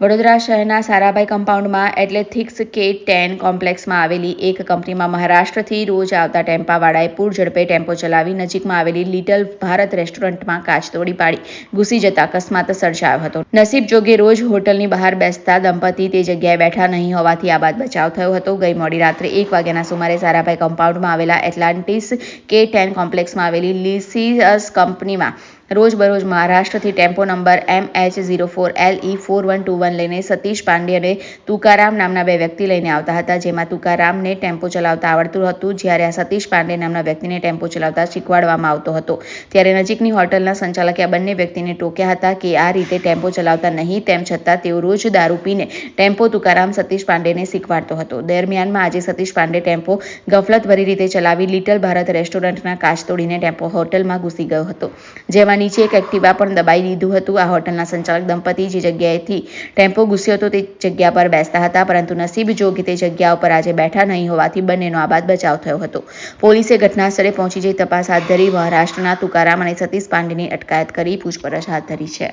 વડોદરા શહેરના સારાભાઈ કમ્પાઉન્ડમાં Atlantis K ten કોમ્પ્લેક્સમાં આવેલી એક કંપનીમાં મહારાષ્ટ્રથી રોજ આવતા ટેમ્પાવાળાએ પૂર ઝડપે ટેમ્પો ચલાવી નજીકમાં આવેલી લિટલ ભારત રેસ્ટોરન્ટમાં કાચ તોડી પાડી, ઘૂસી જતા અકસ્માત સર્જાયો હતો. નસીબ જોગે રોજ હોટલની બહાર બેસતા દંપતી તે જગ્યાએ બેઠા નહીં હોવાથી આ બાદ બચાવ થયો હતો. ગઈ મોડી રાત્રે એક વાગ્યાના સુમારે સારાભાઈ કમ્પાઉન્ડમાં આવેલા એટલાન્ટિસ કે ટેન કોમ્પ્લેક્સમાં આવેલી લિસિયસ કંપનીમાં રોજબરોજ મહારાષ્ટ્રથી tempo number M H zero four L E four one two one લઈને સતીશ પાંડે અને તુકારામ નામના બે વ્યક્તિ લઈને આવતા હતા. જેમાં તુકારામને ટેમ્પો ચલાવતા આવડતું હતું. જ્યારે આ સતીશ પાંડે નામના વ્યક્તિને ટેમ્પો ચલાવતા શીખવાડવામાં આવતો હતો. ત્યારે નજીકની હોટલના સંચાલકે આ બંને વ્યક્તિને ટોક્યા હતા કે આ રીતે ટેમ્પો ચલાવતા નહીં, તેમ છતાં તેઓ રોજ દારૂ પીને ટેમ્પો તુકારામ સતીશ પાંડેને શીખવાડતો હતો. દરમિયાનમાં આજે સતીશ પાંડે ટેમ્પો ગફલતભરી રીતે ચલાવી લિટલ ભારત રેસ્ટોરન્ટના કાચ તોડીને ટેમ્પો હોટલમાં ઘૂસી ગયો હતો. જેમાં નીચે એક એક્ટિવા પણ દબાઈ દીધું હતું. આ હોટલના સંચાલક દંપતી જે જગ્યાએથી ટેમ્પો ઘૂસ્યો હતો તે જગ્યા પર બેસતા હતા, પરંતુ નસીબ જોગી તે જગ્યા ઉપર આજે બેઠા નહીં હોવાથી બંનેનો આબાદ બચાવ થયો હતો. પોલીસે ઘટનાસ્થળે પહોંચી જઈ તપાસ હાથ ધરી. મહારાષ્ટ્રના તુકારામ અને સતીશ પાંડેની અટકાયત કરી પૂછપરછ હાથ ધરી છે.